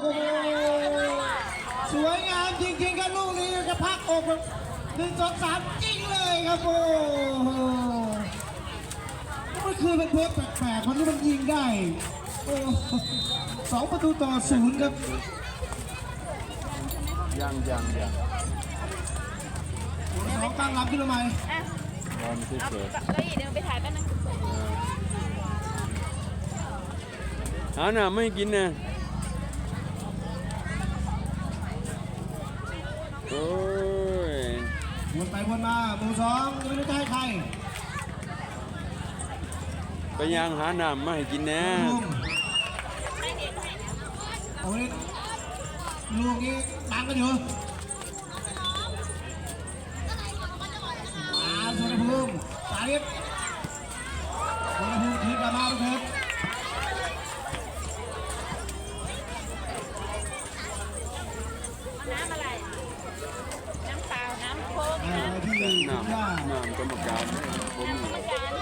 โหสวยงามจริงๆครับลูกนี้จะพักอกแบบหนึ่งสองสามจริงเลยครับโอ้โหมันคือเป็นเพชรแปลกๆคนที่มันยิงได้สองประตูต่อศูนย์ครับยังยังยังสองตั้งรับขึ้นมาใหม่อะรอมที่เกิดเก้าอี้เดี๋ยวไปถ่ายแป๊บนึงหาหน่าไม่กินนะ โอ้ยวนไปวนมาหมู่สองยังไม่รู้จะให้ใครไปยังหาหน้ามาให้กินแน่ลุงโอ้ยลูกนี้ตามกันอยู่มาสุวรรณภูมิสาธิตสุวรรณภูมิทีกลับมาทุกคน น้ำอะไร น้ำเปล่า น้ำโค้ก อ่า น้ำ ที่ น้ ย่าำน้ำกรรมการผมอยู่ กรรมการ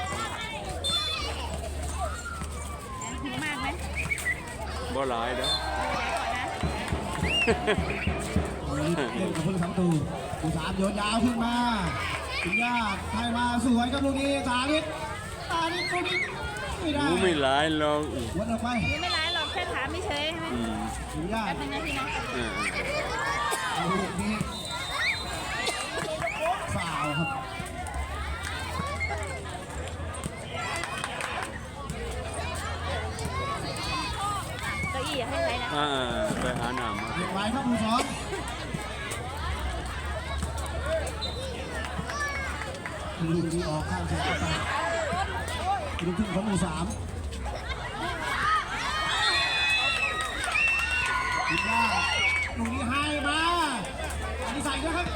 หิวมากไหม บ่หลายเด้อ เดี๋ยวก่อนนะ โอ้ยเล่นกับผู้สาม ตูผู้สามโยนยาวขึ้นมาถึงยากให้มาสวยครับลูกนี้สาธิตสาธิตลูกนี้ไม่ได้รู้ไม่หลายหรอกวนออกไปหิวไม่ร้ายหรอกแค่ถามไม่เฉยใช่ไหมอืมถึงยากแป๊บนึงนะพี่นะเออลูกนี้ฝ่าวครับเก้าอี้อย่าให้ใครนะอ่าไปหาหน้ามาเด็กไว้ครับหมู่สอง ลูกนี้ออกข้างเสียไปลูกทุ่งของหมู่สามถึงยากลูกนี้ให้มาอันนี้ใส่นะครับ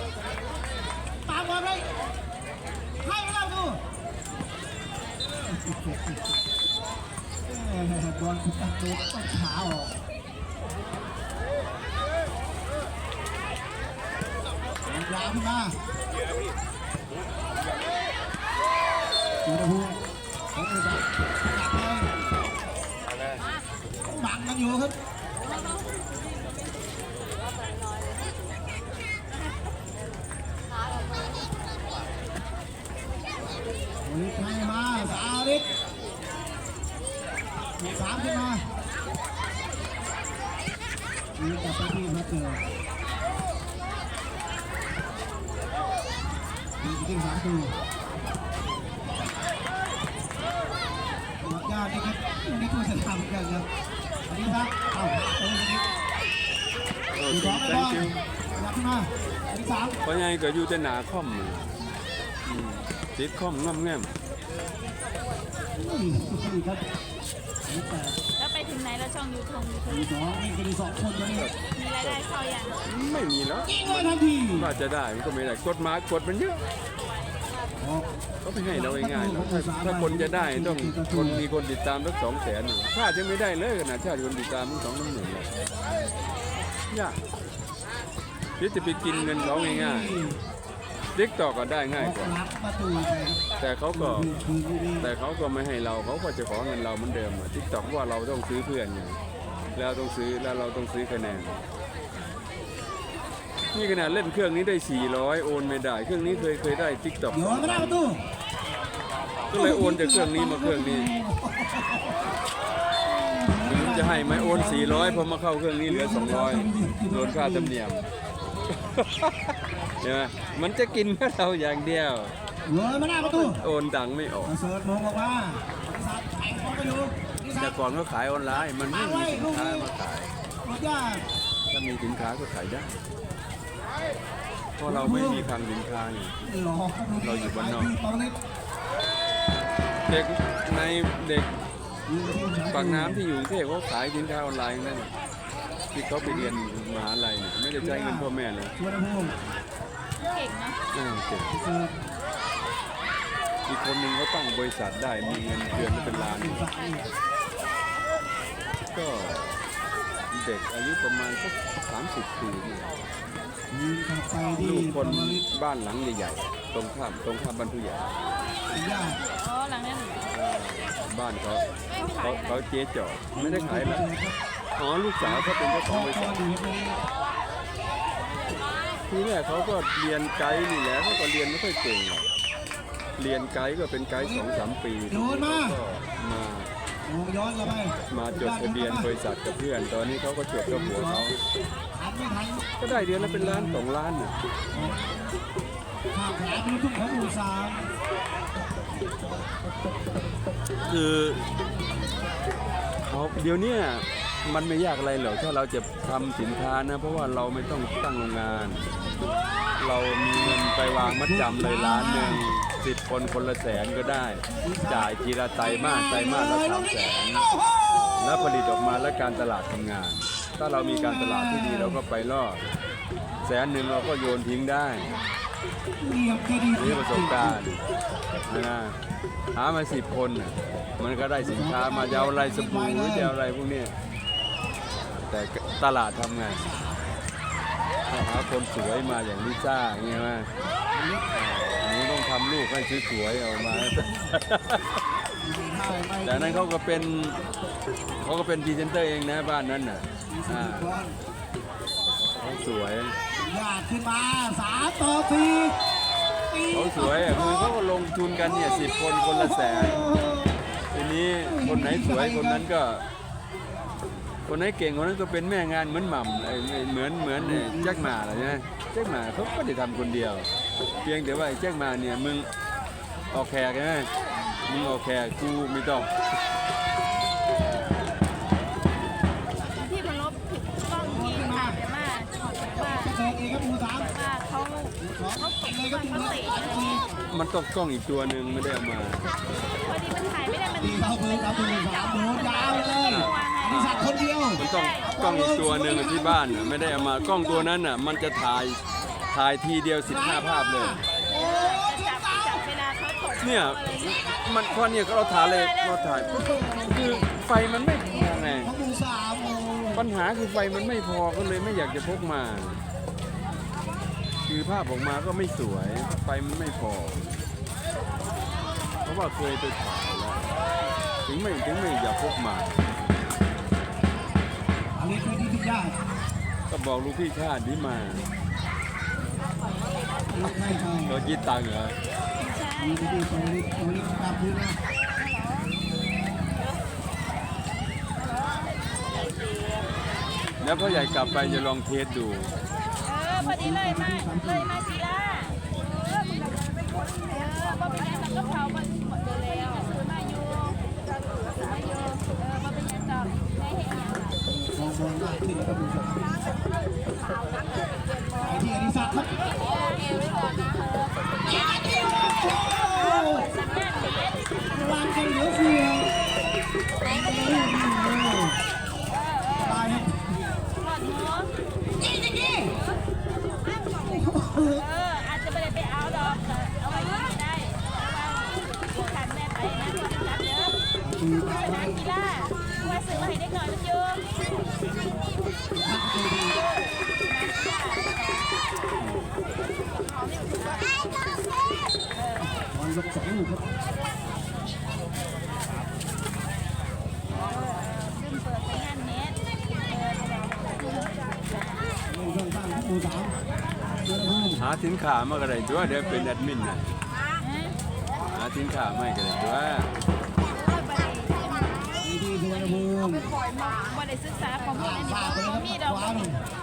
ตามบอลเลยให้มาเราดูบอลคุณตัดตัวต้องขาออกยาวขึ้นมา สุรภูมิผมเลยจับจับเลยบังกันอยู่ค ตัวจะทำกันครับอันนี้ครับเอาตรงนี้โอ้ดูสองไปบอล thank you ยับขึ้นมาอันที่สามเพราะไงก็อยู่แต่หนาคอมน่ะอืมติดคอมง่ำแง่มนี่นี่ครับนี่แปดแล้วไปถึงไหนแล้วช่องยูทูบมีสองนี่ก็มีสองคนตัวนี้มีรายได้เข้ายังไม่มีแล้วยิงเลยทันทีว่าจะได้มันก็ไม่ได้กดมากดมันเยอะ ออกก็ไม่ให้เราง่ายๆหรอกถ้าถ้าคนจะได้ต้องคนมีคนติดตามสักสองแสนชาติยังไม่ได้เลยขนาดชาติคนติดตามมันสองน้ำหนึ่งเลยยากที่จะไปกินเงินเขาง่ายๆดิกต่อก็ได้ง่ายกว่าแต่เขาก็แต่เขาก็ไม่ให้เราเขาก็จะขอเงินเราเหมือนเดิมทิกตอกว่าเราต้องซื้อเพื่อนไงแล้วต้องซื้อแล้วเราต้องซื้อคะแนน นี่ขนาดเล่นเครื่องนี้ได้ 400 โอนไม่ได้ เครื่องนี้เคยเคยได้ทิกตอกโยนไม่ได้ประตูก็เลยโอนจากเครื่องนี้มาเครื่องนี้ไม่รู้จะให้ไหมโอน 400พอมาเข้าเครื่องนี้เหลือ 200โดนค่าธรรมเนียมใช่ไหมมันจะกินแค่เราอย่างเดียวโยนไม่ได้ประตูโอนตังค์ไม่ออกมาเสิร์ฟมงออกมาสัตว์แข่งเข้าไปอยู่นี่สัแต่ตว์ก่อนก็ขายออนไลน์มันไม่มีสินค้ามาขายหมดยากถ้ามีสินค้าก็ขายได้ เพราะเราไม่มีคลังสินค้าไงหลอกเราอยู่บ้านนอกตอนนี้เด็กในเด็กยิงทีมสยปากน้ำที่อยู่กรุงเทพเขาขายสินค้าออนไลน์นั่นน่ะที่เขาไปเรียนมหาลัยเนี่ยไม่ได้ใช้เงินพ่อแม่เลยสุวรรณภูมิเก่งเนาะเออเก่งเสิร์ฟอีกคนหนึ่งเขาตั้งบริษัทได้มีเงินเดือนเป็นล้านทีมสามนี่ก็เด็กอายุประมาณสักสามสิบปีเนี่ยยิงเข้าไปที่ ลูกคนประมาณบ้านหลังใหญ่ๆตรงข้ามตรงข้ามบ้านผู้ใหญ่ยากอ๋อหลังนั้นบ้านเขาเขาเขาเจ๊จอดไม่ได้ขายแล้วครับอ๋อลูกสาวเขาเป็นเจ้าของบริตษัอทนอยู่ในนี้ทีแรกเขาก็เรียนไกด์นี่แหละเขาก็เรียนไม่ค่อยเก่งหรอกเรียนไกด์ก็เป็นไกด์สองสามปีโดนมาก็มาโอ้ ย้อนกลับไปมาจดทะเบียนบริษัทกับเพื่อน ตอนนี้เขาก็จดกับหัวเขาทันไม่ทันก็ได้เดือนละเป็นล้านสองล้านน่ะข้ามแผลดูทุกของหมู่สามคือเขาเดี๋ยวเนี้มันไม่ยากอะไรหรอกถ้าเราจะทำสินค้านะ เพราะว่าเราไม่ต้องตั้งโรงงาน เรามีเงินไปวางมัดจำเลยล้านหนึ่ง สิบคนคนละแสนก็ได้ จ่ายทีละไตรมาสไตรมาสละสามแสนแล้วผลิตออกมาแล้วการตลาดทำงาน ถ้าเรามีการตลาดที่ดีเราก็ไปรอด แสนหนึ่งเราก็โยนทิ้งได้เรียนี่ประสบการณ์นะหามาสิบคนมันก็ได้สินค้ามาจะเอาอะไรสบู่หรือจะเอาอะไรพวกนี้แต่ตลาดทำไงหาคนสวยมาอย่างลิซ่าอย่างเงี้ยว่า นูต้องทำลูกให้สวยๆออกมา แต่นั้นเขาก็เป็นเขาก็เป็นพรีเซนเตอร์เองนะบ้านนั้นน่ะอ่าเขาสวยยากขึ้นมาสามต่อสี่ปีเขาสวยอะคือเขาก็ลงทุนกันเนี่ยสิบคนคนละแสนทีนี้คนไหนสวยคนนั้นก็ คนไหนเก่งคนนั้นก็เป็นแม่งานเหมือนหม่ำไอ้ไอ้เหมือนเหมือนไอ้แจ็คหมาอะไรใช่ไหมแจ็คหมาเขาก็ได้ทำคนเดียว เพียงแต่ว่าไอ้แจ็คหมาเนี่ยมึงออกแขกใช่ไหมมึงออกแขกกูไม่ต้องที่มันลบถูกต้องที่ผ่านไปมากว่าเจอเองครับหมู่สามว่าเขาเขาตกเลยมัครับนหมู่เขาสามเตะทีมันต้องกล้องอีกตัวหนึ่งไม่ได้เอามาพอดีมันถ่ายไม่ได้มันตีเข้าพื้นครับหมู่สามโดน ยาวเลยอดิศักดิ์คนเดียวมันต้องกล้องอีกตัวหนึ่งที่บ้านน่ะไม่ได้เอามากล้องตัวนั้นน่ะมันจะถ่ายถ่ายทีเดียว 15 ภาพเลย จับจับเวลาเขาตกเนี่ยมันเพราะเนี่ยเราถ่ายเลยเราถ่ายคือไฟมันไม่พอไงของหมูสามโอ้ปัญหาคือไฟมันไม่พอก็เลยไม่อยากจะพกมา คือภาพออกมาก็ไม่สวยไฟมันไม่พอ เพราะว่าเคยไปถ่ายแล้วถึงไม่ถึงไม่อยากพกมา อันนี้คือที่ทุกยากก็บอกลูกพี่ชาตินี้มาใช่ใช่เราคิดตังค์เหรอมีที่ที่ตรงนี้ตรงนี้ตามพื้นนะแล้วพ่อใหญ่กลับไปจะลองเทสดู เออ พอดีเลยมาเลยมาจีล่าเออมึงเออบ่เป็นยังกับเขามันหมดแล้วซื้อมาอยู่ซื้อมาอยู่เออบ่เป็นยังกับได้เห็นยังล่ะ มองบอลมากขึ้นแล้วก็ดูครับไอ้ที่อดิศักดิ์ครับ เออเอวไว้ก่อนนะเออสักหน้าเด็ด วางกันเหลือเฟือตายครับ หลอดหัว นี่นี่นี่ เอออาจจะไม่ได้ไปเอาดอกแต่เอาไว้ที่ไม่ได้เพราะว่าขันแม่ไปนะตอนจับเยอะ ตีตา สนามกีฬาว่าซื้อมาให้เด็กหน่อยมันเยอะ บอลยกสองลูกครับ ซึ่งเปิดไปงานเน็ตเออ เล่นเครื่องตั้งครับหมู่สามเจอแล้ว หาสิน ค้ามาก็ได้ตัวเดี๋ยวเป็นแอดมินนะหาสินค้าไม่ก็ได้ตัวดีดีสุวรรณภูมิบ่ได้ศึกษาข้อมูลอันนี้บ่มีดอก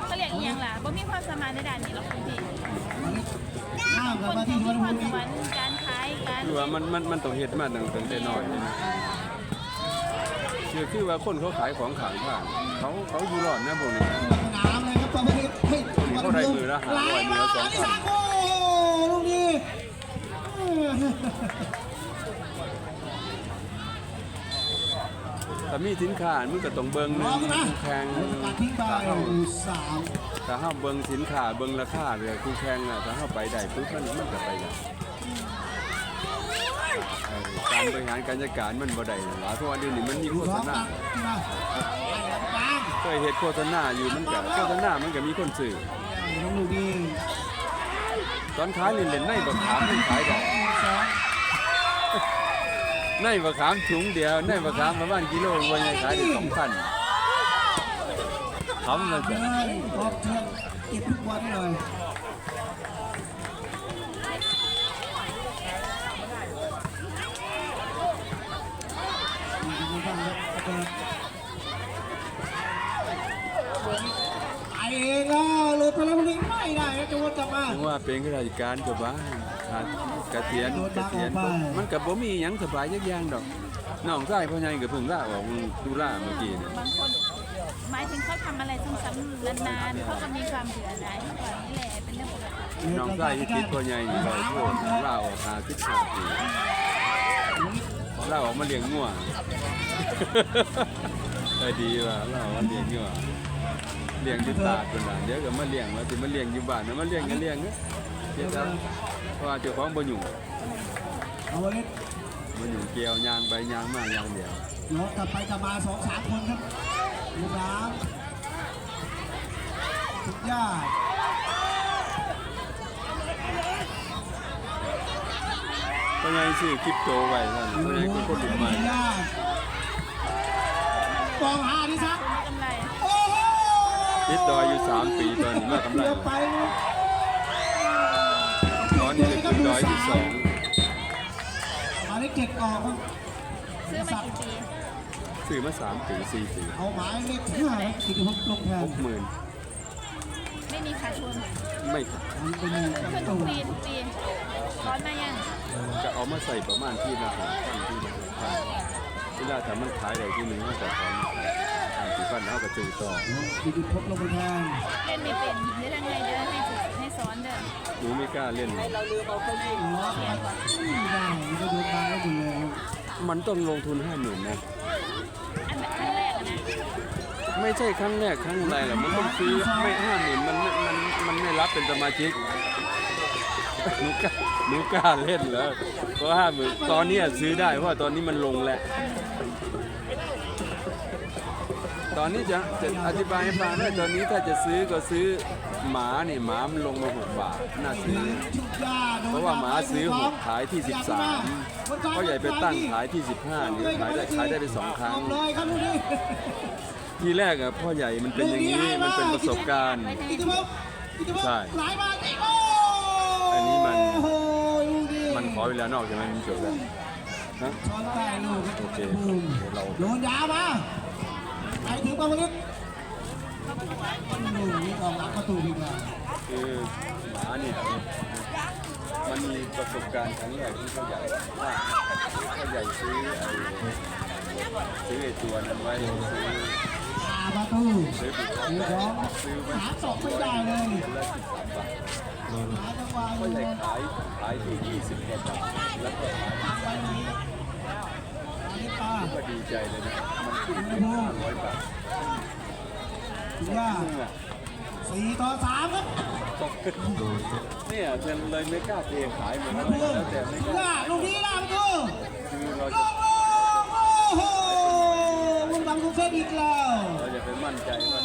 เขาเรียกอีหยังล่ะบ่มีความสามารถในด้านนี้หรอกคุณพี่ข้ามกคลับนมาที่สุวรมีรณคภูวามมิสวรรค์การขายการคือว่ามันมันมันต้องเฮ็ดมาตั้งแต่น้อยนี่นะคือคือว่าคนเขาขายของขายผ่านเขาเขาอยู่รอดนะพวกนี้นามเลยครับตอนนี้ เฮ้ยเขาได้มือละห้าร้อยมือละสองพันโอ้ลูกนี้แต่มีสินค้ามันก็ต้องเบิ่งหนึองคู่แข่งตัดทิ้งไปถ้าเฮาสามถ้าเฮาเบิ่งสินค้าเบิ่งราคาเลยคู่แข่งอะถ้าเฮาไปได้ปุ๊บมันมันก็ไปได้การบริหารการจัดการมันบ่ได้หรอกเพราะว่าเดี๋ยวนี้มันมีโฆษณาตัดขึ้นมาไอ้กลางเคยเฮ็ดโฆษณาอยู่มันก็โฆษณามันก็มีคนซื้อ น้องลูกนี้ตอนขายเล่นๆในบักขามมันขายได้สองในบักขามถุงเดียวในบักขามประมาณกิโลวันยังขายได้2,000ขำเลยเลจ้ะยกองเชียร์เก็บทุกวันเลยนี่คือบ้างครับเปิดไปเองแล้วหลุด ไปแล้วคนนี้ไม่ได้ครับจะวนกลับมา ถึงว่าเป็นข้าราชการกับบ้านขาดเกษียณเกษียณมันกับบ่มีหยังสบายยักอย่างดอกน้องชายพ่อใหญ่กับเพิ่งลาออกดูล่าเมื่อกี้เนี่ยบางคนหมายถึงเขาทำอะไรซ้ำๆนานๆเขาก็มีความเบื่อหน่ายก่อนนี่แหละเป็นเรื่องปกติน้องชายที่ติดพ่อใหญ่นี่ลอยโทษลาออกหาสิบห้าปีลาออกมาเลี้ยงงัวไอ้ดีว่ะลาออกมาเลี้ยงงัว เลี้ยงที่ตาดเป็นหลานเดี๋ยวก็มาเลี้ยงว่าสิมาเลี้ยงอยู่บ้านนะมาเลี้ยงก็เลี้ยงเนอะเจ้าครับเพราะว่าเจ้าของบ่อยู่เอาไว้บ่อยู่เกี่ยวยางไปยางมายางเดียวเดี๋ยวกลับไปกลับมาสองสามคนครับลูกน้ำสุดยอดพ่อใหญ่ซื้อคริปโตไว้ท่านพ่อใหญ่คือคนรุ่นใหม่สุดยอดกองหาดิซักไม่กำไรโอ้โห ติดต่ออยู่สามปีตอนนี้มากำไรเดี๋ยวไปนะตอนนี้เหลือคือร้อยที่สองหมายเลขเจ็ดออกครับซื้อมากี่ปีซื้อมาสามปีสี่ปีเอาหมายเลขห้าครับกิติภพลงแทนหกหมื่นไม่มีขาดทุนไม่มันเป็นขึ้นทุกปีทุกปีร้อนมายังจะเอามาใส่ประมาณที่ละหกพันที่ละหกพันเวลาถ้ามันขายได้ที่หนึ่งมันก็ถอน ทางสิพันแล้วก็ซื้อต่อกิติภพลงไปแทนเล่นไม่เป็นเดี๋ยวยังไงเดี๋ยวให้ฝึกให้สอนเด้อหนูไม่กล้าเล่นล็อกไปไม่ได้มันก็โดนบางแล้วหมดเลยครับมันต้องลงทุนห้าหมื่นนะ อันแบบครั้งแรกอะนะไม่ใช่ครั้งแรกครั้งอะไรหรอกมันต้องซื้อไม่ห้าหมื่นมันไม่มันมันไม่รับเป็นสมาชิกหนูกล้าหนูกล้าเล่นเหรอเพราะห้าหมื่นตอนนี้ซื้อได้เพราะว่าตอนนี้มันลงแล้ว ตอนนี้จะจะอธิบายให้ฟังได้ตอนนี้ถ้าจะซื้อก็ซื้อหมาเนี่ยหมามันลงมาหกบาทน่าซื้อเพราะว่าหมาซื้อหกขายที่ 13พ่อใหญ่ไปตั้งขายที่ 15นี่ขายได้ขายได้ไปสองครั้งทีแรกอะพ่อใหญ่มันเป็นอย่างนี้มันเป็นประสบการณ์ใช่อ้อันนี้มันมันขอเวลานอกใช่ไหมมันจบแล้วนะช้อนใต้ลูกโอเคเราโดนยาวมา ไปถึงปาวลิศลูกนี้ออกรับประตูดีกว่าคือหมาเนี่ยมันมีประสบการณ์ครั้งแรกที่พ่อใหญ่ว่าพ่อใหญ่ซื้อซื้อไอตัวนั้นไว้ซื้ออาประตูซื้อของซื้อไว้หาศพไม่ได้เลยละสิบสามบาทหาจังหวะพ่อใหญ่ขายขายที่ยี่สิบกว่าบาทแล้วก็ขาย ก็ดีใจเลยนะมันขึ้นเป็นห้าร้อยบาทสุดยอดซึ่งอะสี่ต่อสามครับตกเนี่ยเนเลยไม่กล้าเทขายเหมือนกันแล้วแต่ไม่กล้าล่าลูกนี้ล่าประตูคือเราลูจะกโอ้โหลุงบังทุกเส้นอีกแล้วเราจะไปมั่นใจว่า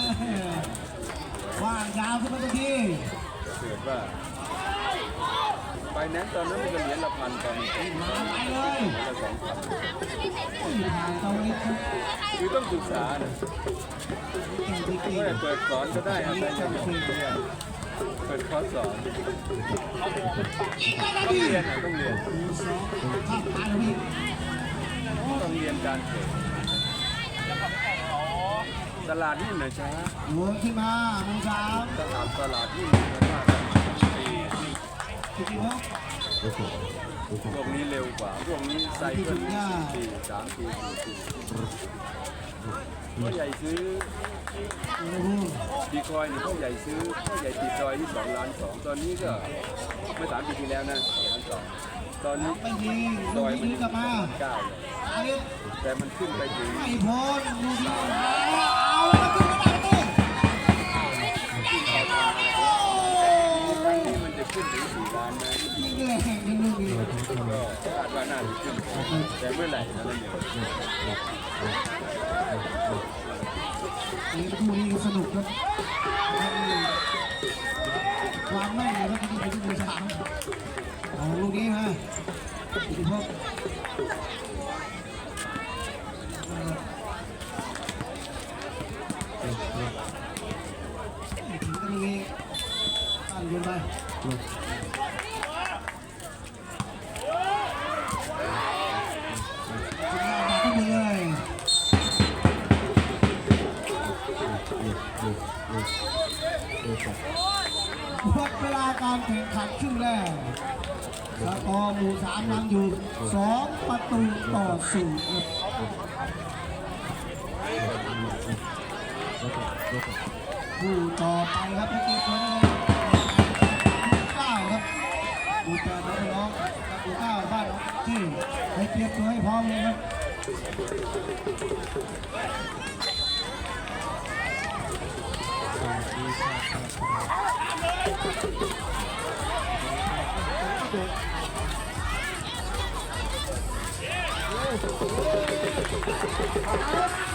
ว่างยาวขึ้นมาทันที เกิดว่า ไฟแนนซ์ตอนนั้นมันก็เหรียญละพันตอนนี้เหรีมาไปเลยยญละสองพันทางตรงนี้ครับคือต้องศึกษานะเก่งจริงก็เปิดสอนก็ได้อะไรก็ได้เปิดคอร์สสอนๆอีกแล้วนะต้องพี่เรียนอะต้องเรียนข้ามทางพี่ต้องเรียนการเทรดตลาดหุ้นนะช้าโดนขึ้นมาหมูสามตลาดตลาดหุ้นมันมากปีกิติภ พพวกนี้เร็วกว่าพวกนี้ไซเคิลปีสามปีสี่ปีพ่อใหญ่ซื้อบีคอยนี่พ่อใหญ่ซื้อพ่อใหญ่ติดดอยที่สองล้านสองตอนนี้ก็เมื่อสามปีที่แล้วนะสองล้านสองตอนนี้ไม่ดลูกอยมันนี้กลับมาเก้าแต่มันขึ้นไปถึงไม่พ้นลูกนี้เอาแล้วขึ้นมา ถึงสี่ล้านนะก็คาดว่าน่าจะขึ้นแต่เมื่อไหร่นั่นเองนี่คู่นี้สนุกครับวางแม่นเลยครับที่ไปที่มือสามของลูกนี้ฮะคุณพ่อถึงตรงนี้ตั้งยืนไป การแข่งขันครึ่งแรกสกอร์หมู่สามนำอยู่สองประตูต่อศูนย์ครับผู้ต่อไปครับพี่กียรติคนนี้เก้าครับดูแปดน้องดูเก้าบ้านที่ให้เกียรติตัวให้พร้อมเลยครับ ถ้า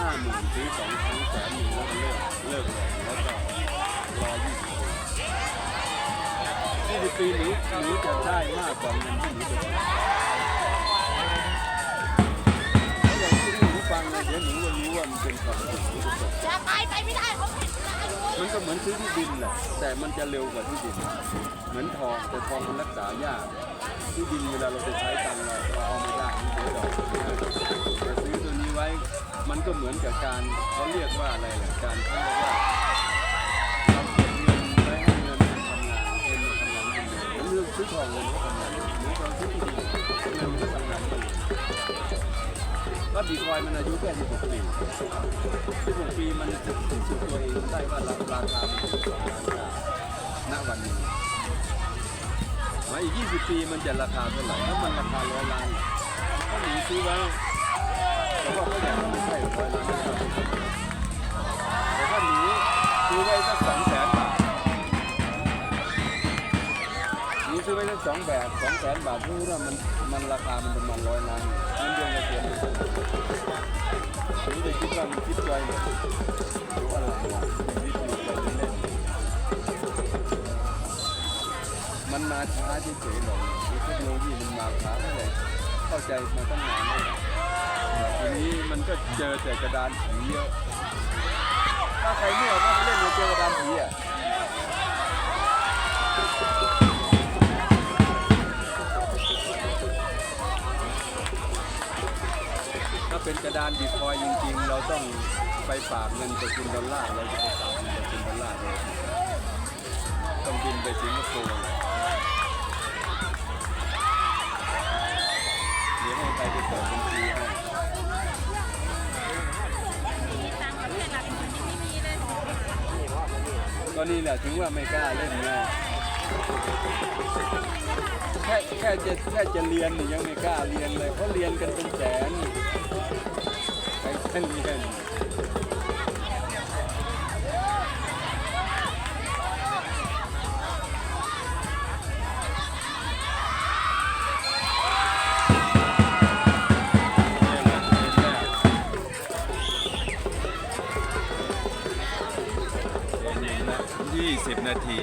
ห้าหมื่นซื้อสองครั้งแสนหนึ่งแล้วก็เลิกเลิกเลยแล้วก็รอยี่สิบปียี่สิบปีหนูหนูจะได้มากกว่าเงินที่หนูจะได้แล้วอย่างที่หนูฟังเลยเดี๋ยวหนูก็รู้ว่ามันเป็นความจริงหนูจะจบจะไปไปไม่ได้เขาผิดนะอยู่มันก็เหมือนซื้อที่ดินแหละแต่มันจะเร็วกว่าที่ดิน เหมือนทองแต่ทองมันรักษายากที่ดินเวลาเราจะใช้ตังค์เราเราเอาไม่ได้มันเสียดอก วนี้ไว้มันก็เหมือนกับการเขาเรียกว่าอะไรแหละการเขาเรียกว่าเราเก็บเงินไว้ให้เงินมันทำงานเงินมันทำงานเงินเดือนเหมือนเรื่องซื้อทองเงินก็ทำงานเหมือนทองซื้อที่ดินเงินมันก็ทำงานเงินก็บีคอยมันอายุแค่16ปี16ปีมันจะพิสูจน์ตัวเองได้ว่าราคามันถูกกว่าราคาณวันนี้หมายอีก 20 ปีมันจะราคาเท่าไหร่ถ้ามันราคาร้อยล้านถ้าหนูซื้อไว้ว แต่ถ้าหนูซื้อไว้สักสองแสนบาทหนูซื้อไว้สักสองแบบสองแสนบาทรู้ว่ามันมันราคามันประมาณร้อยล้านมันเดือนละเดือนหนูจะคิดว่ามันคิดไกลหรือว่าอะไรวะชีวิตอยู่เล่นๆมันมาช้าเฉยๆหรอกเทคโนโลยีมันมาช้าเท่าไหร่เข้าใจมาตั้งนานแล้ว ทีนี้มันก็เจอแต่กระดานผีเยอะถ้าใครไม่เอาเข้าไปเล่นเนี่ยเจอกระดานผีอะถ้าเป็นกระดานบิตคอยจริงๆ เราต้องไปฝากเงินสกุลดอลลาร์เราจะไปฝากเงินสกุลดอลลาร์เลยต้องบินไปสิงคโปร์เดี๋ยวให้ใครไปเปิดบัญชีให้ ก็นี่แหละถึงว่าไม่กล้าเล่นไงแค่แค่จะแค่จะเรียนนี่ยังไม่กล้าเรียนเลยเพราะเรียนกันเป็นแสนไปเรียน นาที